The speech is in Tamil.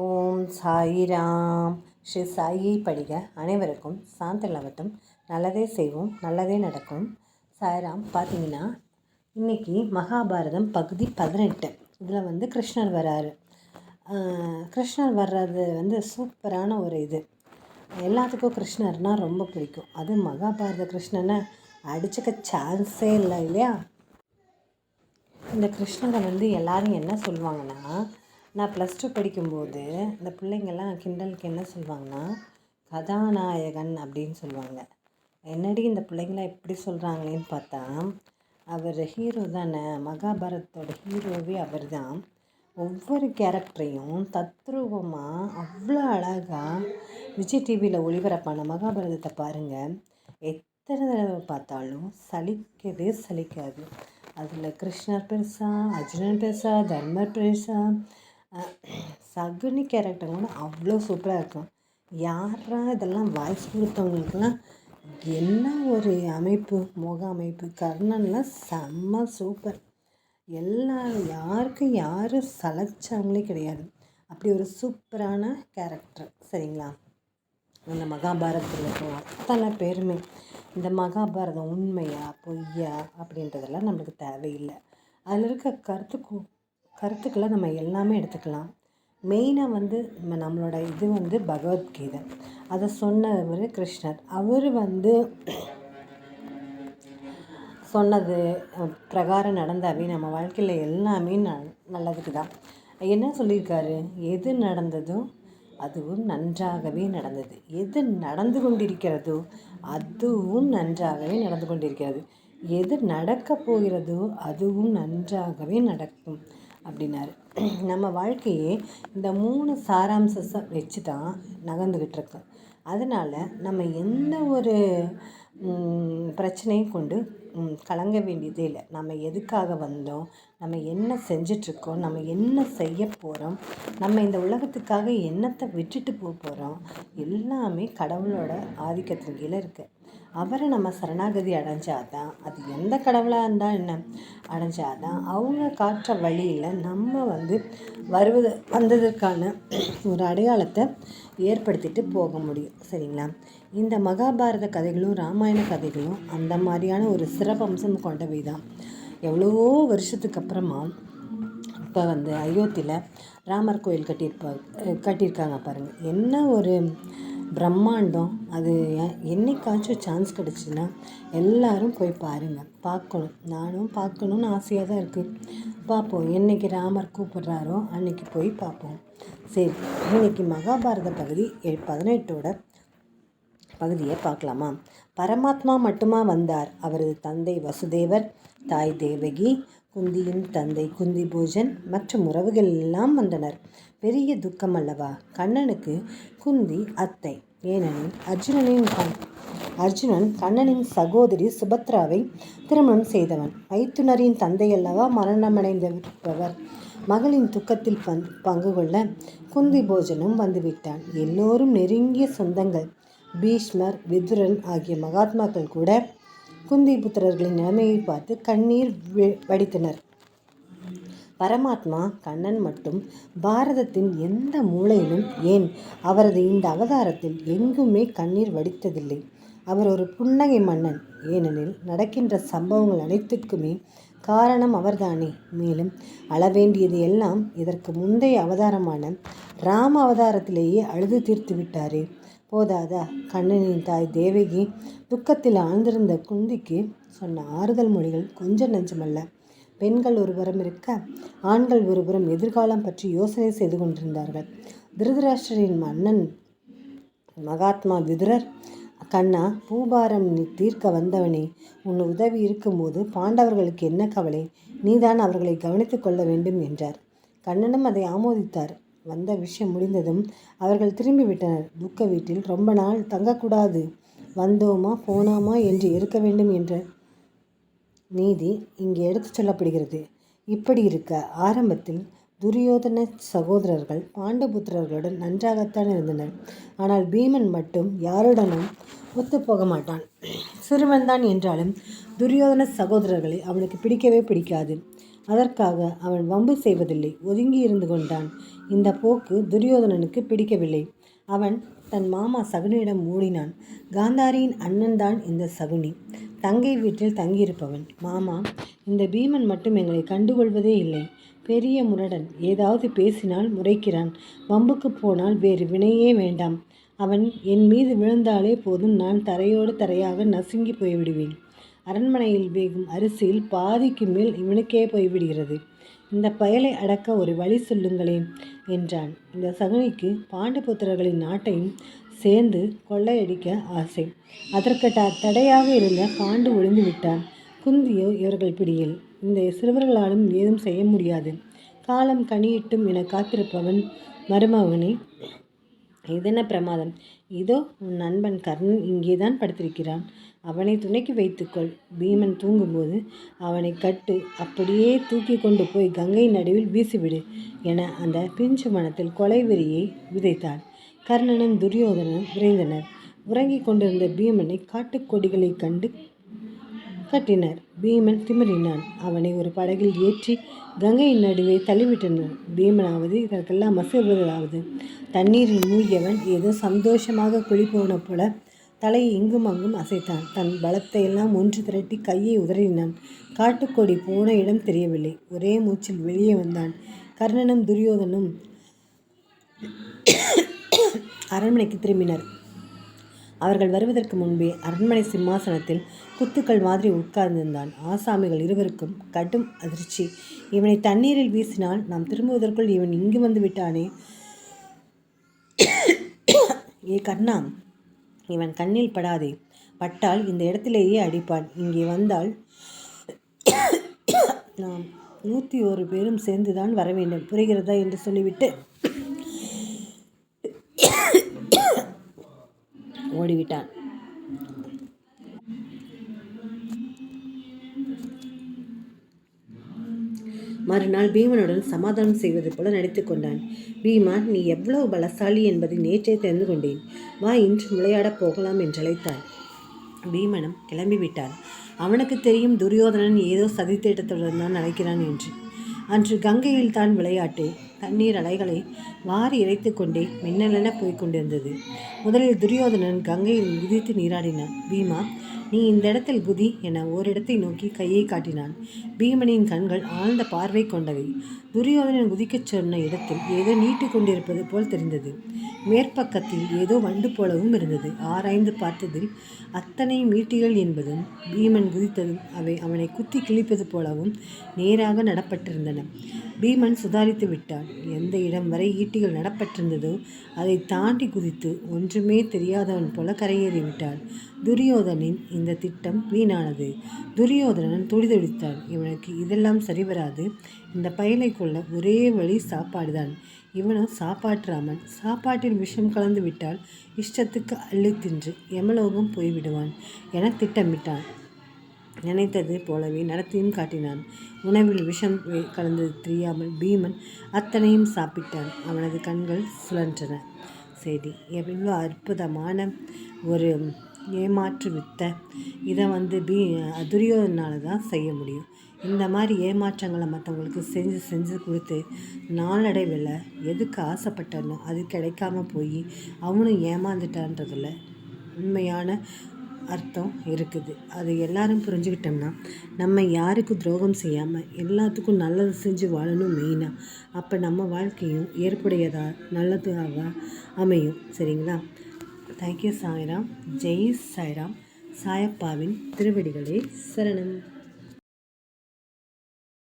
ஓம் சாயிராம் ஸ்ரீ சாயை படிக அனைவருக்கும் சாந்த சாந்தலவட்டம் நல்லதே செய்வோம் நல்லதே நடக்கும். சாய்ராம் பார்த்தீங்கன்னா இன்றைக்கி மகாபாரதம் பகுதி பதினெட்டு. இதில் வந்து கிருஷ்ணர் வராரு கிருஷ்ணர் வர்றது வந்து சூப்பரான ஒரு இது. எல்லாத்துக்கும் கிருஷ்ணர்னால் ரொம்ப பிடிக்கும். அது மகாபாரத கிருஷ்ணனை அடிச்சுக்க சான்ஸே இல்லை இல்லையா? இந்த கிருஷ்ணரை வந்து எல்லோரும் என்ன சொல்லுவாங்கன்னா நான் ப்ளஸ் டூ படிக்கும்போது இந்த பிள்ளைங்கள்லாம் கிண்டலுக்கு என்ன சொல்லுவாங்கன்னா கதாநாயகன் அப்படின்னு சொல்லுவாங்க. என்னடி இந்த பிள்ளைங்களாம் எப்படி சொல்கிறாங்களேன்னு பார்த்தா அவர் ஹீரோ தானே மகாபாரதத்தோட ஹீரோவே அவர் தான் ஒவ்வொரு கேரக்டரையும் தத்ரூபமாக அவ்வளோ அழகாக விஜய் டிவியில் ஒளிபரப்பான மகாபாரதத்தை பாருங்கள் எத்தனை தடவை பார்த்தாலும் சலிக்கவே சலிக்காது. அதில் கிருஷ்ணர் பெருசா அர்ஜுனன் பெருசா தர்மர் பெருசா சகுனி கேரக்டர் கூட அவ்வளோ சூப்பராக இருக்கும். யாரா இதெல்லாம் வாய்ஸ் கொடுத்தவங்களுக்குலாம் என்ன ஒரு அமைப்பு முக அமைப்பு. கர்ணன்லாம் செம்ம சூப்பர். எல்லா யாருக்கும் யாரும் சலைச்சவங்களே கிடையாது. அப்படி ஒரு சூப்பரான கேரக்டர். சரிங்களா? அந்த மகாபாரதத்தில் இருக்கிற அத்தனை பேருமே. இந்த மகாபாரதம் உண்மையா பொய்யா அப்படின்றதெல்லாம் நம்மளுக்கு தேவையில்லை. அதில் இருக்க கருத்து கருத்துக்களை நம்ம எல்லாமே எடுத்துக்கலாம். மெயினாக வந்து நம்ம நம்மளோட இது வந்து பகவத்கீதை. அதை சொன்னவர் கிருஷ்ணர். அவர் வந்து சொன்னது பிரகாரம் நடந்தாவே நம்ம வாழ்க்கையில் எல்லாமே ந நல்லதுக்கு தான் என்ன சொல்லியிருக்காரு? எது நடந்ததோ அதுவும் நன்றாகவே நடந்தது. எது நடந்து கொண்டிருக்கிறதோ அதுவும் நன்றாகவே நடந்து கொண்டிருக்கிறது. எது நடக்கப் போகிறதோ அதுவும் நன்றாகவே நடக்கும். அப்படின்னாரு. நம்ம வாழ்க்கையே இந்த மூணு சாராம்சத்தை வச்சு தான் நகர்ந்துக்கிட்டு இருக்கு அதனால் நம்ம எந்த ஒரு பிரச்சனையும் கொண்டு கலங்க வேண்டியதே இல்லை. நம்ம எதுக்காக வந்தோம் நம்ம என்ன செஞ்சிட்ருக்கோம் நம்ம என்ன செய்ய போகிறோம் நம்ம இந்த உலகத்துக்காக என்னத்தை விட்டுட்டு போக போகிறோம் எல்லாமே கடவுளோட ஆதிக்கத்தின் கீழே இருக்குது அவரை நம்ம சரணாகதி அடைஞ்சாதான் அது எந்த கடவுளாக இருந்தால் என்ன? அடைஞ்சாதான் அவங்க காட்டுற வழியில் நம்ம வந்து வருவது வந்ததற்கான ஒரு அடையாளத்தை ஏற்படுத்திட்டு போக முடியும். சரிங்களா? இந்த மகாபாரத கதைகளும் ராமாயண கதைகளும் அந்த மாதிரியான ஒரு சிறப்பம்சம் கொண்டவை தான் எவ்வளவோ வருஷத்துக்கு அப்புறமா இப்போ வந்து அயோத்தியில் ராமர் கோயில் கட்டியிருப்பா கட்டியிருக்காங்க பாருங்கள் என்ன ஒரு பிரம்மாண்டம். அது எ- என்னைக்காச்சும் சான்ஸ் கிடச்சின்னா எல்லாரும் போய் பாருங்கள் பார்க்கணும். நானும் பார்க்கணுன்னு ஆசையாக தான் இருக்குது பார்ப்போம். என்னைக்கு ராமர் கூப்பிட்றாரோ அன்னைக்கு போய் பார்ப்போம். சரி இன்னைக்கு மகாபாரத பகுதி பதினெட்டோட பகுதியை பார்க்கலாமா? பரமாத்மா மட்டுமா வந்தார். அவரது தந்தை வசுதேவர் தாய் தேவகி குந்தியின் தந்தை குந்தி போஜன் மற்றும் உறவுகள் எல்லாம் வந்தனர். பெரிய துக்கம் அல்லவா? கண்ணனுக்கு குந்தி அத்தை. ஏனெனில் அர்ஜுனனின் கண் அர்ஜுனன் கண்ணனின் சகோதரி சுபத்ராவை திருமணம் செய்தவன். மைத்துனரின் தந்தை அல்லவா மரணமடைந்திருப்பவர் மகளின் துக்கத்தில் பங் பங்கு கொள்ள குந்தி போஜனும் வந்துவிட்டான். எல்லோரும் நெருங்கிய சொந்தங்கள். பீஷ்மர் விதுரன் ஆகிய மகாத்மாக்கள் கூட குந்தி புத்திரர்களின் நிலைமையை பார்த்து கண்ணீர் வடித்தனர். பரமாத்மா கண்ணன் மட்டும் பாரதத்தின் எந்த மூலையிலும் ஏன் அவரது இந்த அவதாரத்தில் எங்குமே கண்ணீர் வடித்ததில்லை. அவர் ஒரு புன்னகை மன்னன். ஏனெனில் நடக்கின்ற சம்பவங்கள் அனைத்துக்குமே காரணம் அவர்தானே. மேலும் அளவேண்டியது எல்லாம் இதற்கு முந்தைய அவதாரமான ராம அவதாரத்திலேயே அழுது தீர்த்து விட்டாரே. போதாதா? கண்ணனின் தாய் தேவகி துக்கத்தில் ஆழ்ந்திருந்த குந்திக்கு சொன்ன ஆறுதல் மொழிகள் கொஞ்சம் நெஞ்சமல்ல. பெண்கள் ஒருபுறம் இருக்க ஆண்கள் ஒருபுறம் எதிர்காலம் பற்றி யோசனை செய்து கொண்டிருந்தார்கள். திருதராஷ்டிரின் மன்னன் மகாத்மா விதுரர் கண்ணா பூபாரம் நீ தீர்க்க வந்தவனே உன் உதவி இருக்கும்போது பாண்டவர்களுக்கு என்ன கவலை? நீதான் அவர்களை கவனித்துக் கொள்ள வேண்டும் என்றார். கண்ணனும் அதை ஆமோதித்தார். வந்த விஷயம் முடிந்ததும் அவர்கள் திரும்பி விட்டனர் துக்க வீட்டில் ரொம்ப நாள் தங்கக்கூடாது. வந்தோமா போனாமா என்று இருக்க வேண்டும் என்ற நீதி இங்கே எடுத்துச் சொல்லப்படுகிறது. இப்படி இருக்க ஆரம்பத்தில் துரியோதன சகோதரர்கள் பாண்டபுத்திரர்களுடன் நன்றாகத்தான் இருந்தனர். ஆனால் பீமன் மட்டும் யாருடனும் ஒத்துப்போக மாட்டான். சிறுவன்தான் என்றாலும் துரியோதன சகோதரர்களை அவனுக்கு பிடிக்கவே பிடிக்காது. அதற்காக அவன் வம்பு செய்வதில்லை. ஒதுங்கி இருந்து கொண்டான். இந்த போக்கு துரியோதனனுக்கு பிடிக்கவில்லை. அவன் தன் மாமா சகுனியிடம் ஓடினான். காந்தாரியின் அண்ணன்தான் இந்த சகுனி. தங்கை வீட்டில் தங்கியிருப்பவன். மாமா இந்த பீமன் மட்டும் எங்களை கண்டுகொள்வதே இல்லை. பெரிய முரடன் ஏதாவது பேசினால் முறைக்கிறான். வம்புக்கு போனால் வேறு வினையே வேண்டாம். அவன் என் மீது விழுந்தாலே போதும். நான் தரையோடு தரையாக நசுங்கி போய்விடுவேன். அரண்மனையில் வேகும் அரிசியில் பாதிக்கு மேல் இவனுக்கே போய்விடுகிறது. இந்த பயலை அடக்க ஒரு வழி சொல்லுங்களேன் என்றான். இந்த சகுனிக்கு பாண்டபுத்திரர்களின் நாட்டையும் சேர்ந்து கொள்ளையடிக்க ஆசை. அதற்கு த தடையாக இருந்த பாண்டு ஒளிந்து விட்டான். குந்தியோ இவர்கள் பிடியில். இந்த சிறுவர்களாலும் ஏதும் செய்ய முடியாது. காலம் கனியிட்டும் என காத்திருப்பவன் மருமகனே இதென்ன பிரமாதம்? இதோ உன் நண்பன் கர்ணன் இங்கேதான் படுத்திருக்கிறான். அவனை துணைக்கு வைத்துக்கொள். பீமன் தூங்கும்போது அவனை கட்டு அப்படியே தூக்கி கொண்டு போய் கங்கை நடுவில் வீசிவிடு என அந்த பிஞ்சு மனத்தில் கொலை வெறியை விதைத்தான் கர்ணனும் துரியோதனனும் விரைந்தனர். உறங்கிக் கொண்டிருந்த பீமனை காட்டுக்கொடிகளைக் கண்டு கட்டினர். பீமன் திமிரினான். அவனை ஒரு படகில் ஏற்றி கங்கையின் நடுவே தள்ளிவிட்டனர். பீமனாவது இதற்கெல்லாம் மசிவுவதாவது தண்ணீரில் மூழ்கியவன் ஏதோ சந்தோஷமாக குளிப்போன போல தலையை இங்கும் அங்கும் அசைத்தான். தன் பலத்தை எல்லாம் ஒன்று திரட்டி கையை உதறினான். காட்டுக்கொடி போன இடம் தெரியவில்லை. ஒரே மூச்சில் வெளியே வந்தான். கர்ணனும் துரியோதனும் அரண்மனைக்கு திரும்பினர். அவர்கள் வருவதற்கு முன்பே அரண்மனை சிம்மாசனத்தில் குத்துக்கள் மாதிரி உட்கார்ந்திருந்தான். ஆசாமிகள் இருவருக்கும் கடும் அதிர்ச்சி. இவனை தண்ணீரில் வீசினால் நாம் திரும்புவதற்குள் இவன் இங்கு வந்து விட்டானே? ஏ கண்ணா இவன் கண்ணில் படாதே. பட்டால் இந்த இடத்திலேயே அடிப்பான். இங்கே வந்தால் நாம் நூற்றி ஒரு பேரும் சேர்ந்துதான் வர வேண்டும். புரிகிறதா என்று சொல்லிவிட்டு ஓடிவிட்டான். மறுநாள் பீமனுடன் சமாதானம் செய்வது போல நடித்து கொண்டான். பீமா நீ எவ்வளவு பலசாலி என்பதை நேற்றே தெரிந்து கொண்டேன். வா இன்று விளையாடப் போகலாம் என்றழைத்தான் பீமனும் கிளம்பிவிட்டான். அவனுக்கு தெரியும் துரியோதனன் ஏதோ சதித்திட்டத்துடன் தான் அழைக்கிறான் என்று. அன்று கங்கையில் தான் விளையாட்டு. தண்ணீர் அலைகளை வாரி இறைத்து கொண்டே மின்னலென போய்க் கொண்டிருந்தது. முதலில் துரியோதனன் கங்கையில் குதித்து நீராடினான். பீமா நீ இந்த இடத்தில் குதி என ஓரிடத்தை நோக்கி கையை காட்டினான். பீமனின் கண்கள் ஆழ்ந்த பார்வை கொண்டவை. துரியோதனன் குதிக்கச் சொன்ன இடத்தில் ஏதோ நீட்டிக் கொண்டிருப்பது போல் தெரிந்தது. மேற்பக்கத்தில் ஏதோ வண்டு போலவும் இருந்தது. ஆராய்ந்து பார்த்ததில் அத்தனை மீட்டிகள் என்பதும் பீமன் குதித்ததும் அவை அவனை குத்தி கிழிப்பது போலவும் நேராக நடப்பட்டிருந்தன. பீமன் சுதாரித்து விட்டான். எந்த இடம் வரை ஈட்டிகள் நடப்பட்டிருந்ததோ அதை தாண்டி குதித்து ஒன்றுமே தெரியாதவன் போல கரையேறிவிட்டான் துரியோதனின் இந்த திட்டம் வீணானது. துரியோதனன் துடிதுடித்தான். இவனுக்கு இதெல்லாம் சரிவராது. இந்த பயலை கொள்ள ஒரே வழி சாப்பாடுதான். இவனும் சாப்பாற்றாமன் சாப்பாட்டில் விஷம் கலந்து விட்டால் இஷ்டத்துக்கு அள்ளி தின்று யமலோகம் போய்விடுவான் என திட்டமிட்டான். நினைத்தது போலவே நடத்தியும் காட்டினான். உணவில் விஷம் கலந்தது தெரியாமல் பீமன் அத்தனையும் சாப்பிட்டான். அவனது கண்கள் சுழன்றன. சரி எவ்வளோ அற்புதமான ஒரு ஏமாற்று வித்தை இதை வந்து பீ துரியோதனால தான் செய்ய முடியும். இந்த மாதிரி ஏமாற்றங்களை மற்றவங்களுக்கு செஞ்சு செஞ்சு கொடுத்து நாளடைவில் எதுக்கு ஆசைப்பட்டானோ அது கிடைக்காம போய் அவனும் ஏமாந்துட்டான்றதில் உண்மையான அர்த்தம் இருக்குது. அது எல்லாரும் புரிஞ்சுக்கிட்டோம்னா நம்ம யாருக்கும் துரோகம் செய்யாமல் எல்லாத்துக்கும் நல்லது செஞ்சு வாழணும் மெயினாக அப்போ நம்ம வாழ்க்கையும் ஏற்புடையதாக நல்லதாக அமையும். சரிங்களா? தேங்க்யூ சாய்ராம் ஜெய் சாய்ராம் சாயப்பாவின் திருவடிகளே சரணம்